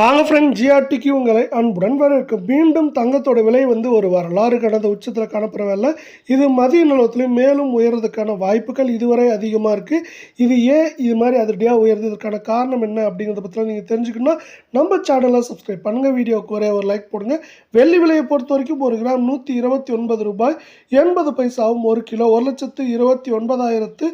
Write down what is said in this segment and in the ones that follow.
வாங்க ஃப்ரெண்ட் ஜிஆர்டிக்கு உங்களை அன்புடன் வரவேற்கும் மீண்டும் தங்கத்தோட விலை வந்து ஒரு வரலாறு கடந்த உச்சத்தில் காணப்படவில்ல. இது மதிய நிலவரத்துலையும் மேலும் உயர்றதுக்கான வாய்ப்புகள் இதுவரை அதிகமாக இருக்குது இது ஏன் இது மாதிரி அதிரடியாக உயர்ந்ததுக்கான காரணம் என்ன அப்படிங்கிறத பற்றிலாம் நீங்கள் தெரிஞ்சுக்கணும்னா நம்ம சேனலை சப்ஸ்கிரைப் பண்ணுங்கள் வீடியோவுக்கு ஒரே ஒரு லைக் போடுங்க. வெள்ளி விலையை பொறுத்த வரைக்கும் ஒரு கிராம் நூற்றி இருபத்தி ஒன்பது ரூபாய் எண்பது பைசாவும் ஒரு கிலோ ஒரு லட்சத்து இருபத்தி ஒன்பதாயிரத்து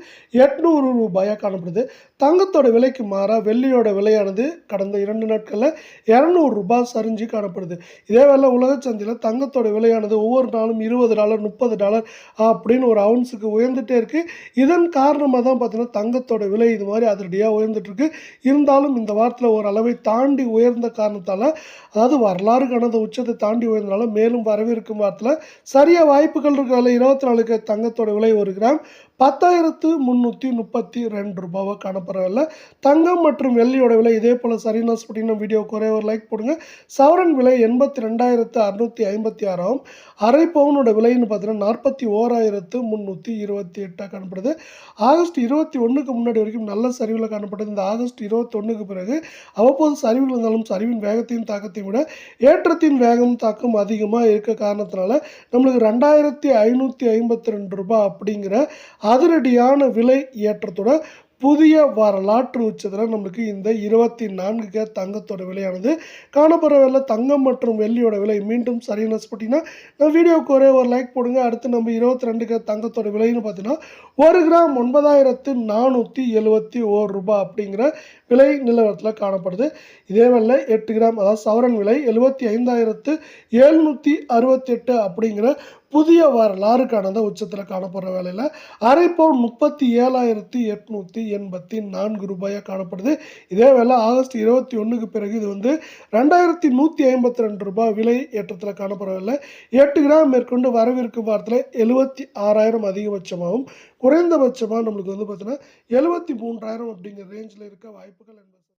எட்நூறு ரூபாயாக காணப்படுது. தங்கத்தோட விலைக்கு மாறாக வெள்ளியோட விலையானது கடந்த இரண்டு நாட்களில் இரநூறு ரூபாய் சரிஞ்சு காணப்படுது. இதே வேளை உலக சந்தையில் தங்கத்தோட விலையானது ஒவ்வொரு நாளும் இருபது டாலர் முப்பது டாலர் அப்படின்னு ஒரு அவுன்ஸுக்கு உயர்ந்துகிட்டே இருக்கு. இதன் காரணமாக தான் பார்த்தீங்கன்னா தங்கத்தோட விலை இது மாதிரி அதிரடியாக உயர்ந்துட்டுருக்கு இருந்தாலும் இந்த வாரத்தில் ஒரு அளவை தாண்டி உயர்ந்த காரணத்தால் அதாவது வரலாறு கடந்த உச்சத்தை தாண்டி உயர்ந்தனால மேலும் வரவிருக்கும் வாரத்தில் சரியா வாய்ப்புகள் இருக்கிற இருபத்தி நாலுக்கு தங்கத்தோட விலை ஒரு கிராம். பத்தாயிரத்து முந்நூற்றி முப்பத்தி ரெண்டு ரூபாவை காணப்படவில்லை தங்கம் மற்றும் வெள்ளியோட விலை இதே போல் சரினா வீடியோ வீடியோக்கு ஒரே ஒரு லைக் போடுங்க. சவரன் விலை எண்பத்தி ரெண்டாயிரத்து அறுநூற்றி ஐம்பத்தி ஆறாம் அரை பவுனோட விலைன்னு பார்த்தீங்கன்னா நாற்பத்தி ஓராயிரத்து முந்நூற்றி இருபத்தி எட்டாக காணப்படுது. ஆகஸ்ட் இருபத்தி ஒன்றுக்கு முன்னாடி வரைக்கும் நல்ல சரிவில் காணப்பட்டது. இந்த ஆகஸ்ட் இருபத்தொன்றுக்கு பிறகு அவ்வப்போது சரிவுகள் இருந்தாலும் சரிவின் வேகத்தையும் தாக்கத்தையும் விட ஏற்றத்தின் வேகம் தாக்கம் அதிகமாக இருக்க காரணத்தினால நம்மளுக்கு ரெண்டாயிரத்தி ஐநூற்றி ஐம்பத்தி ரெண்டு ரூபாய் அப்படிங்கிற அதிரடியான விலை ஏற்றத்தோட புதிய வரலாற்று உச்சத்தில் நம்மளுக்கு இந்த இருபத்தி நான்கு கே தங்கத்தோட விலையானது. காணப்படுற விலை தங்கம் மற்றும் வெள்ளியோட விலை மீண்டும் சரியான போட்டிங்கன்னா நான் வீடியோவுக்கு ஒரே ஒரு லைக் போடுங்க. அடுத்து நம்ம இருபத்தி ரெண்டு கே தங்கத்தோட விலைன்னு பார்த்தீங்கன்னா ஒரு கிராம் ஒன்பதாயிரத்து நானூற்றி எழுபத்தி ஓர் ரூபாய் அப்படிங்கிற விலை நிலவரத்தில் காணப்படுது. இதே வேலை எட்டு கிராம் அதாவது சவரன் விலை எழுபத்தி ஐந்தாயிரத்து எழுநூற்றி அறுபத்தெட்டு அப்படிங்கிற புதிய வரலாறு கடந்த உச்சத்தில் காணப்படுற வேலையில் அரை பவுன் முப்பத்தி ஏழாயிரத்தி எட்நூற்றி எண்பத்தி நான்கு ரூபாயாக காணப்படுது. இதே வேலை ஆகஸ்ட் இருபத்தி ஒன்றுக்கு பிறகு இது வந்து ரெண்டாயிரத்தி நூற்றி ஐம்பத்தி ரெண்டு ரூபாய் விலை ஏற்றத்தில் காணப்படவில்லை எட்டு கிராம் மேற்கொண்டு வரவிருக்கும் வாரத்தில் எழுபத்தி ஆறாயிரம் அதிகபட்சமாகவும் குறைந்தபட்சமாக நம்மளுக்கு வந்து பார்த்தீங்கன்னா எழுபத்தி மூன்றாயிரம் அப்படிங்கிற ரேஞ்சில் இருக்க வாய்ப்புகள் என்பது